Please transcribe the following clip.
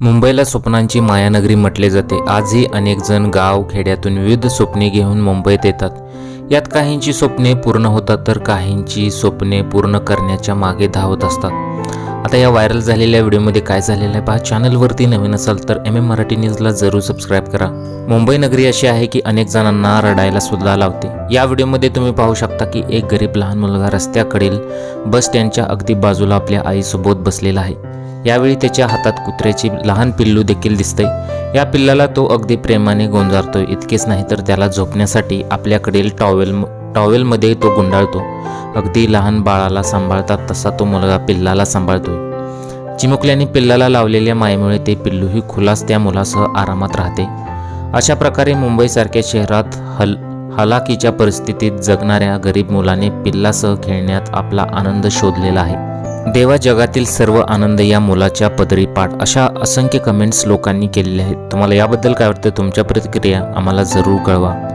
मुंबईला स्वप्नांची मायानगरी म्हटले जाते. आजही अनेक जण गाव खेड्यातून विविध स्वप्ने घेऊन मुंबईत येतात. यात काहींची स्वप्ने पूर्ण होतात तर काहींची स्वप्ने पूर्ण करण्याच्या मागे धावत असतात. आता या व्हायरल झालेल्या व्हिडिओमध्ये काय झालेलं आहे पहा. चॅनलवरती नवीन असाल तर एम एम मराठी न्यूजला जरूर सबस्क्राईब करा. मुंबई नगरी अशी आहे की अनेक जणांना रडायला सुद्धा लावते. या व्हिडिओमध्ये तुम्ही पाहू शकता की एक गरीब लहान मुलगा रस्त्याकडील बस स्टँडच्या अगदी बाजूला आपल्या आईसोबत बसलेला आहे. यावेळी त्याच्या हातात कुत्र्याची लहान पिल्लू देखील दिसते या पिल्लाला तो अगदी प्रेमाने गोंजारतो इतकेच नाही तर त्याला झोपण्यासाठी आपल्याकडील टॉवेल टॉवेलमध्ये तो गुंडाळतो. अगदी लहान बाळाला सांभाळतात तसा तो मुलगा पिल्लाला सांभाळतोय. चिमुकल्याने पिल्लाला लावलेल्या मायेमुळे ते पिल्लूही खुलास त्या मुलासह आरामात राहते. अशा प्रकारे मुंबईसारख्या शहरात हल हलाखीच्या परिस्थितीत जगणाऱ्या गरीब मुलाने पिल्लासह खेळण्यात आपला आनंद शोधलेला आहे. देवा जगातील सर्व आनंद या मुलाच्या पदरी पाठ अशा असंख्य कमेंट्स लोकांनी केलेल्या आहेत. तुम्हाला याबद्दल काय वाटतं? तुमच्या प्रतिक्रिया आम्हाला जरूर कळवा.